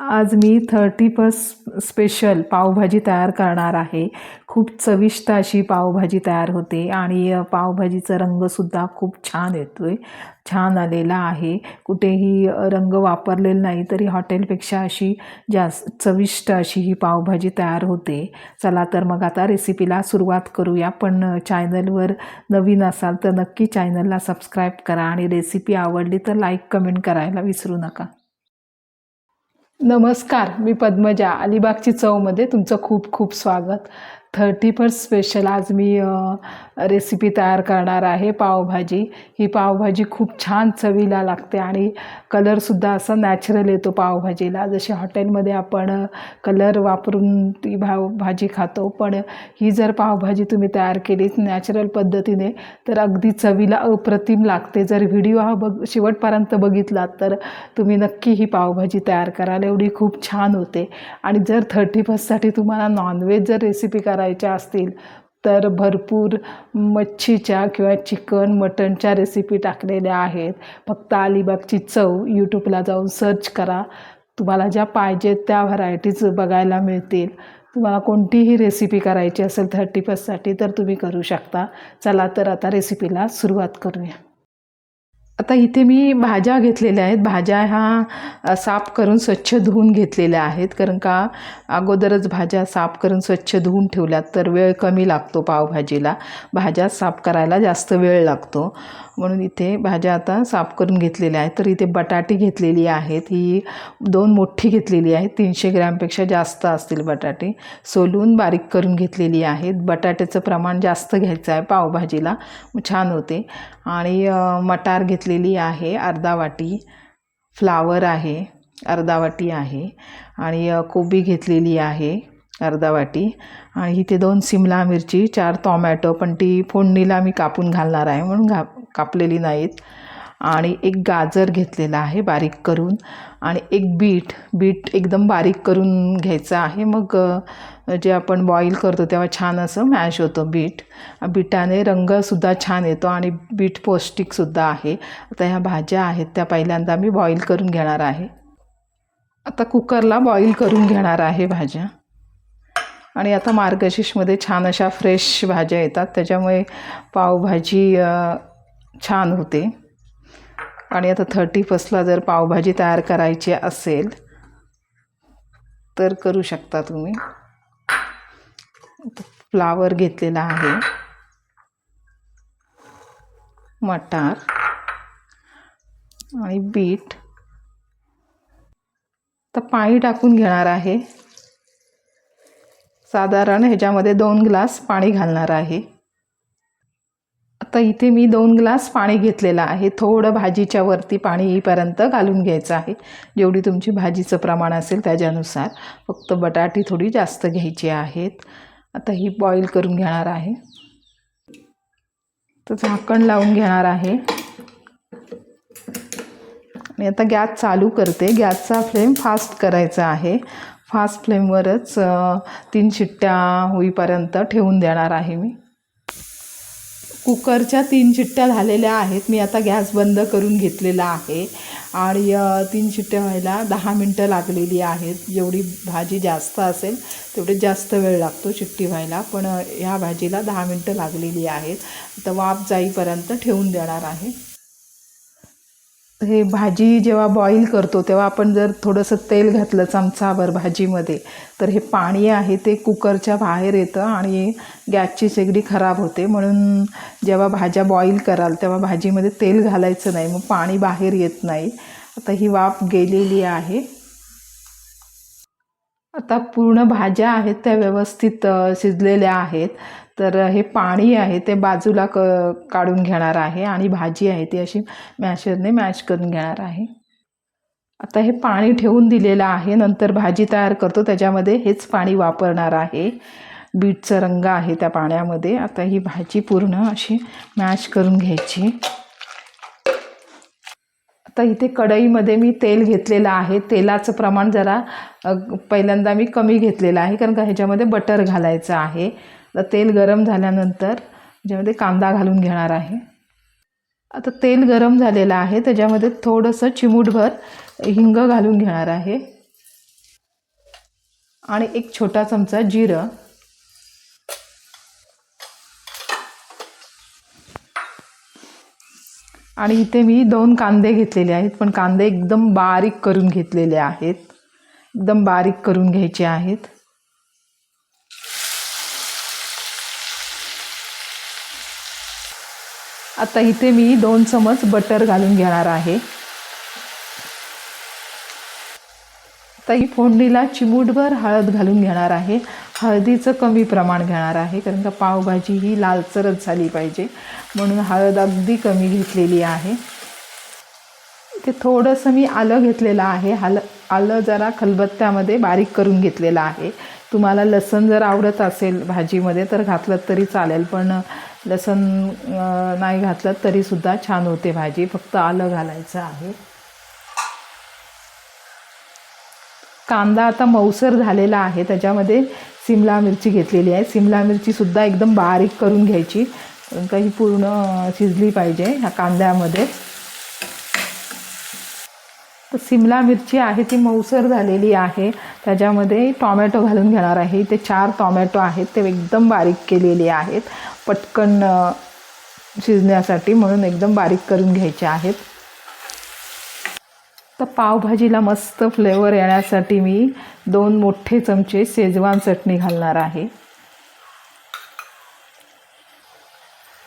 आज मी thirty first special pav bhaji तयार करणार आहे. खूप चविष्ट अशी पावभाजी तयार होते आणि पावभाजीचा रंगसुद्धा खूप छान येतो आहे छान आलेला आहे. कुठेही रंग वापरलेला नाही तरी हॉटेलपेक्षा अशी जास्त चविष्ट अशी ही पावभाजी तयार होते. चला तर मग आता रेसिपीला सुरुवात करूया. पण चॅनलवर नवीन असाल तर नक्की चॅनलला सबस्क्राईब करा आणि रेसिपी आवडली तर लाईक कमेंट करायला विसरू नका. नमस्कार मी पद्मजा अलिबागची चवमध्ये तुमचं खूप खूप स्वागत. थर्टी फर्स्ट स्पेशल आज मी रेसिपी तयार करणार आहे पावभाजी. ही पावभाजी खूप छान चवीला लागते आणि कलरसुद्धा असा नॅचरल येतो पावभाजीला. जशी हॉटेलमध्ये आपण कलर वापरून ती भाव भाजी खातो पण ही जर पावभाजी तुम्ही तयार केलीत नॅचरल पद्धतीने तर अगदी चवीला अप्रतिम लागते. जर व्हिडिओ हा बघ शेवटपर्यंत बघितलात तर तुम्ही नक्की ही पावभाजी तयार कराल. एवढी खूप छान होते. आणि जर थर्टी फर्स्टसाठी तुम्हाला नॉनव्हेज जर रेसिपी करायच्या असतील तर भरपूर मच्छीच्या किंवा चिकन मटणच्या रेसिपी टाकलेल्या आहेत. फक्त अलिबागची चव यूट्यूबला जाऊन सर्च करा. तुम्हाला ज्या पाहिजेत त्या व्हरायटीज बघायला मिळतील. तुम्हाला कोणतीही रेसिपी करायची असेल थर्टी फर्स्टसाठी तर तुम्ही करू शकता. चला तर आता रेसिपीला सुरुवात करूया. आता इथे मी भाज्या घेतलेल्या आहेत. भाज्या ह्या साफ करून स्वच्छ धुवून घेतलेल्या आहेत. कारण का अगोदरच भाज्या साफ करून स्वच्छ धुवून ठेवल्यात तर वेळ कमी लागतो पावभाजीला. भाज्या साफ करायला जास्त वेळ लागतो. म्हणून इथे भाज्या आता साफ करून घेतलेल्या आहेत. तर इथे बटाटी घेतलेली आहेत. ही दोन मोठी घेतलेली आहे तीनशे ग्रॅमपेक्षा जास्त असतील बटाटे. सोलून बारीक करून घेतलेली आहेत. बटाट्याचं प्रमाण जास्त घ्यायचं आहे पावभाजीला. छान होते. आणि मटार घेतलेली आहे. अर्धा वाटी फ्लावर आहे. अर्धा वाटी आहे. आणि कोबी घेतलेली आहे. अर्धा वाटी. आणि इथे दोन सिमला मिरची चार टॉमॅटो पण ती फोडणीला मी कापून घालणार आहे म्हणून घा कापलेली नाहीत. आणि एक गाजर घेतलेला आहे बारीक करून. आणि एक बीट बीट एकदम बारीक करून घ्यायचं आहे. मग जे आपण बॉईल करतो तेव्हा छान असं मॅश होतं बीट. बीटाने रंगसुद्धा छान येतो आणि बीट पौष्टिकसुद्धा आहे. आता ह्या भाज्या आहेत त्या पहिल्यांदा मी बॉईल करून घेणार आहे. आता कुकरला बॉईल करून घेणार आहे भाज्या. आणि आता मार्गशीर्षमध्ये छान अशा फ्रेश भाज्या येतात. त्याच्यामुळे पावभाजी छान होते. आणि आता थर्टी फर्स्टला जर पावभाजी तयार करायची असेल तर करू शकता तुम्ही. फ्लावर घेतलेला आहे. मटार आणि बीट. तर पाणी टाकून घेणार आहे. साधारण ह्याच्यामध्ये दोन ग्लास पाणी घालणार आहे. आता इथे मी दोन ग्लास पाणी घेतलेलं आहे. थोडं भाजीच्या वरती पाणी येईपर्यंत घालून घ्यायचं आहे. जेवढी तुमची भाजीचं प्रमाण असेल त्याच्यानुसार फक्त बटाटी थोडी जास्त घ्यायची आहेत. आता ही बॉईल करून घेणार आहे. तर झाकण लावून घेणार आहे. आणि आता गॅस चालू करते. गॅसचा फ्लेम फास्ट करायचा आहे. फास्ट फ्लेमवरच तीन शिट्ट्या होईपर्यंत ठेवून देणार आहे मी. कुकरच्या तीन शिट्ट्या झालेल्या आहेत. मी आता गॅस बंद करून घेतलेला आहे. आणि तीन शिट्ट्या व्हायला दहा मिनटं लागलेली आहेत. जेवढी भाजी जास्त असेल तेवढे जास्त वेळ लागतो शिट्टी व्हायला. पण ह्या भाजीला दहा मिनटं लागलेली आहेत. तर वाफ जाईपर्यंत ठेवून देणार आहे. हे भाजी जेव्हा बॉईल करतो तेव्हा आपण जर थोडंसं तेल घातलं चमचाभर भाजीमध्ये तर हे पाणी आहे ते कुकरच्या बाहेर येतं आणि गॅसची शेगडी खराब होते. म्हणून जेव्हा भाज्या बॉईल कराल तेव्हा भाजीमध्ये तेल घालायचं नाही मग पाणी बाहेर येत नाही. आता ही वाफ गेलेली आहे. आता पूर्ण भाज्या आहेत त्या व्यवस्थित शिजलेल्या आहेत. तर हे पाणी आहे ते बाजूला क काढून घेणार आहे आणि भाजी आहे ती अशी मॅशरने मॅश करून घेणार आहे. आता हे पाणी ठेवून दिलेलं आहे. नंतर भाजी तयार करतो. त्याच्यामध्ये हेच पाणी वापरणार आहे. बीटचा रंग आहे त्या पाण्यामध्ये. आता ही भाजी पूर्ण अशी मॅश करून घ्यायची. आता इथे कढईमध्ये मी तेल घेतलेलं आहे. तेलाचं प्रमाण जरा पहिल्यांदा मी कमी घेतलेलं आहे कारण का ह्याच्यामध्ये बटर घालायचं आहे. तर तेल गरम झाल्यानंतर ज्यामध्ये कांदा घालून घेणार आहे. आता तेल गरम झालेलं आहे त्याच्यामध्ये थोडंसं चिमूटभर हिंग घालून घेणार आहे. आणि एक छोटा चमचा जिरं. आणि इथे मी दोन कांदे घेतलेले आहेत पण कांदे एकदम बारीक करून घेतलेले आहेत. एकदम बारीक करून घ्यायचे आहेत. आता इथे मी दोन चमच बटर घालून घेणार आहे. आता ही फोडणीला चिमूटभर हळद घालून घेणार आहे. हळदीचं कमी प्रमाण घेणार आहे कारण का पावभाजी ही लालचरच झाली पाहिजे. म्हणून हळद अगदी कमी घेतलेली आहे. इथे थोडंसं मी आलं घेतलेलं आहे. हल आलं जरा खलबत्त्यामध्ये बारीक करून घेतलेलं आहे. तुम्हाला लसण जर आवडत असेल भाजीमध्ये तर घातलं तरी चालेल पण लसण नाही घातलं तरीसुद्धा छान होते भाजी. फक्त आलं घालायचं आहे. कांदा आता मऊसर झालेला आहे. त्याच्यामध्ये सिमला मिरची घेतलेली आहे. सिमला मिरचीसुद्धा एकदम बारीक करून घ्यायची. काही पूर्ण शिजली पाहिजे ह्या कांद्यामध्ये. तर सिमला मिरची आहे ती मऊसर झालेली आहे. त्याच्यामध्ये टॉमॅटो घालून घेणार आहे. ते चार टॉमॅटो आहेत. ते एकदम बारीक केलेले आहेत. पटकन शिजण्यासाठी म्हणून एकदम बारीक करून घ्यायचे आहेत. तर पावभाजीला मस्त फ्लेवर येण्यासाठी मी दोन मोठे चमचे शेजवान चटणी घालणार आहे.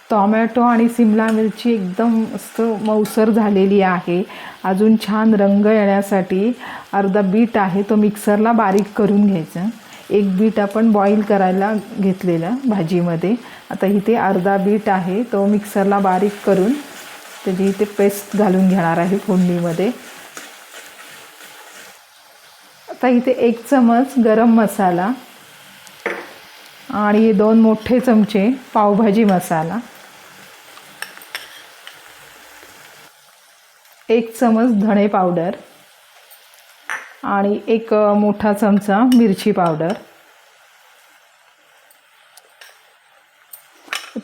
टॉमॅटो आणि सिमला मिरची एकदम मस्त मऊसर झालेली आहे. अजून छान रंग येण्यासाठी अर्धा बीट आहे तो मिक्सरला बारीक करून घ्यायचा. एक बीट आपण बॉईल करायला घेतलेलं भाजीमध्ये. आता इथे अर्धा बीट आहे तो मिक्सरला बारीक करून त्याची इथे पेस्ट घालून घेणार आहे फोडणीमध्ये. आता इथे एक चमच गरम मसाला आणि दोन मोठे चमचे पावभाजी मसाला. एक चमच धणे पावडर. आणि एक मोठा चमचा मिरची पावडर.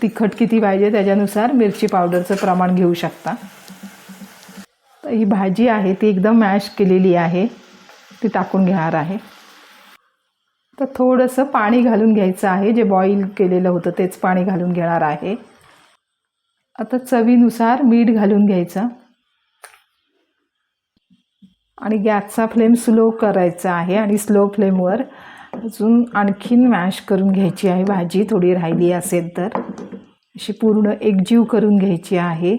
तिखट किती पाहिजे त्याच्यानुसार मिरची पावडरचं प्रमाण घेऊ शकता. तर ही भाजी आहे ती एकदम मॅश केलेली आहे. ती टाकून घेणार आहे. तर थोडंसं पाणी घालून घ्यायचं आहे. जे बॉईल केलेलं होतं तेच पाणी घालून घेणार आहे. आता चवीनुसार मीठ घालून घ्यायचं. आणि गॅसचा फ्लेम स्लो करायचा आहे आणि स्लो फ्लेमवर अजून आणखीन मॅश करून घ्यायची आहे. भाजी थोडी राहिली असेल तर. अशी पूर्ण एकजीव करून घ्यायची आहे.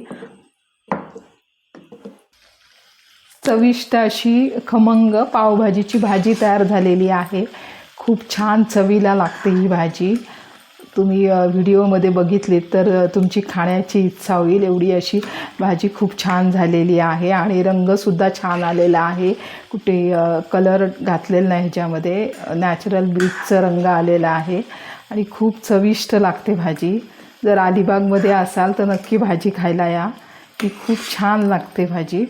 चविष्ट अशी खमंग पावभाजीची भाजी तयार झालेली आहे. खूप छान चवीला लागते ही भाजी. तुम्ही व्हिडिओमध्ये बघितलीत तर तुमची खाण्याची इच्छा होईल एवढी अशी. भाजी खूप छान झालेली आहे आणि रंगसुद्धा छान आलेला आहे. कुठे कलर घातलेला नाही ह्याच्यामध्ये. नॅचरल ब्रीजचा रंग आलेला आहे आणि खूप चविष्ट लागते भाजी. जर अलिबागमध्ये असाल तर नक्की भाजी खायला या. ती खूप छान लागते भाजी.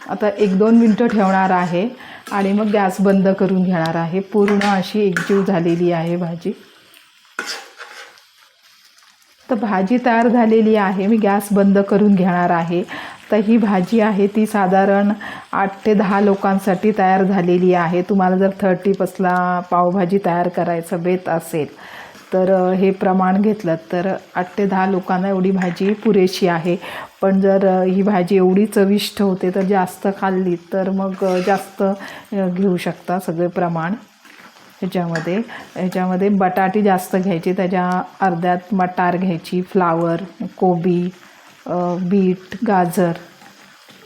आता एक दोन मिनटं ठेवणार आहे आणि मग गॅस बंद करून घेणार आहे. पूर्ण अशी एकजीव झालेली आहे भाजी. तर भाजी तयार झालेली आहे. मी गॅस बंद करून घेणार आहे. तर ही भाजी आहे ती साधारण आठ ते दहा लोकांसाठी तयार झालेली आहे. तुम्हाला जर थर्टी पसला पावभाजी तयार करायचं बेत असेल तर हे प्रमाण घेतलं तर आठ ते दहा लोकांना एवढी भाजी पुरेशी आहे. पण जर ही भाजी एवढी चविष्ट होते तर जास्त खाल्ली तर मग जास्त घेऊ शकता सगळे प्रमाण. ह्याच्यामध्ये ह्याच्यामध्ये बटाटी जास्त घ्यायची त्याच्या अर्ध्यात मटार घ्यायची फ्लावर कोबी बीट गाजर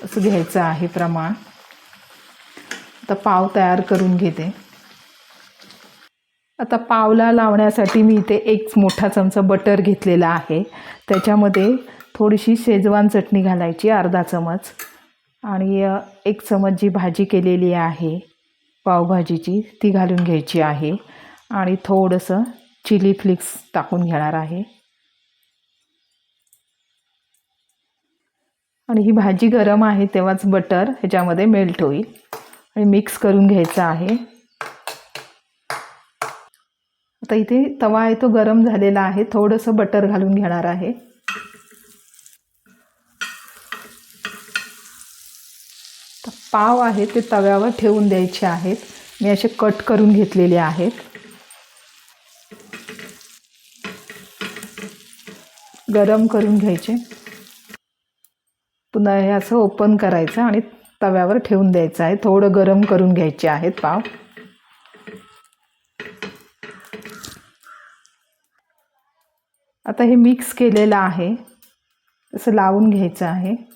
असं घ्यायचं आहे प्रमाण. आता पाव तयार करून घेते. आता पावला लावण्यासाठी मी इथे एक मोठा चमचा बटर घेतलेला आहे. त्याच्यामध्ये थोडीशी शेजवान चटणी घालायची अर्धा चमच. आणि एक चमच जी भाजी केलेली आहे पावभाजीची ती घालून घ्यायची आहे. आणि थोडंसं चिली फ्लिक्स टाकून घेणार आहे. आणि ही भाजी गरम आहे तेव्हाच बटर ह्याच्यामध्ये मेल्ट होईल. आणि मिक्स करून घ्यायचं आहे. आता इथे तवा आहे तो गरम झालेला आहे. थोडंसं बटर घालून घेणार आहे. पाव आहेत ते तव्यावर ठेवून द्यायचे आहेत. मी असे कट करून घेतलेले आहेत. गरम करून घ्यायचे. पुन्हा हे असं ओपन करायचं आणि तव्यावर ठेवून द्यायचं आहे. थोडं गरम करून घ्यायचे आहेत पाव. आता हे मिक्स केलेलं आहे. असं लावून घ्यायचं आहे.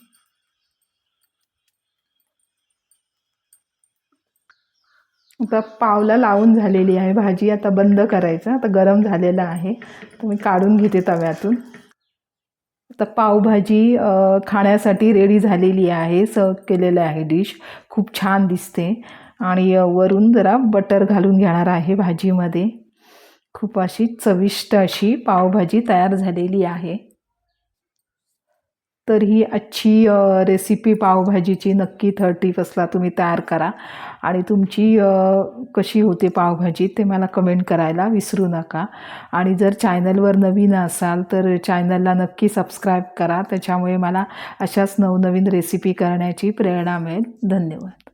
आता पावला लावून झालेली आहे. भाजी आता बंद करायचं. आता गरम झालेलं आहे. तर मी काढून घेते तव्यातून. आता पावभाजी खाण्यासाठी रेडी झालेली आहे. सर्व केलेलं आहे डिश खूप छान दिसते. आणि वरून जरा बटर घालून घेणार आहे भाजीमध्ये. खूप अशी चविष्ट अशी पावभाजी तयार झालेली आहे. तर ही आजची रेसिपी पावभाजीची नक्की थर्टी फर्स्टला तुम्ही तयार करा. आणि तुमची कशी होते पावभाजी ते मला कमेंट करायला विसरू नका. आणि जर चॅनलवर नवीन असाल तर चॅनलला नक्की सबस्क्राईब करा. त्याच्यामुळे मला अशाच नवनवीन रेसिपी करण्याची प्रेरणा मिळेल. धन्यवाद.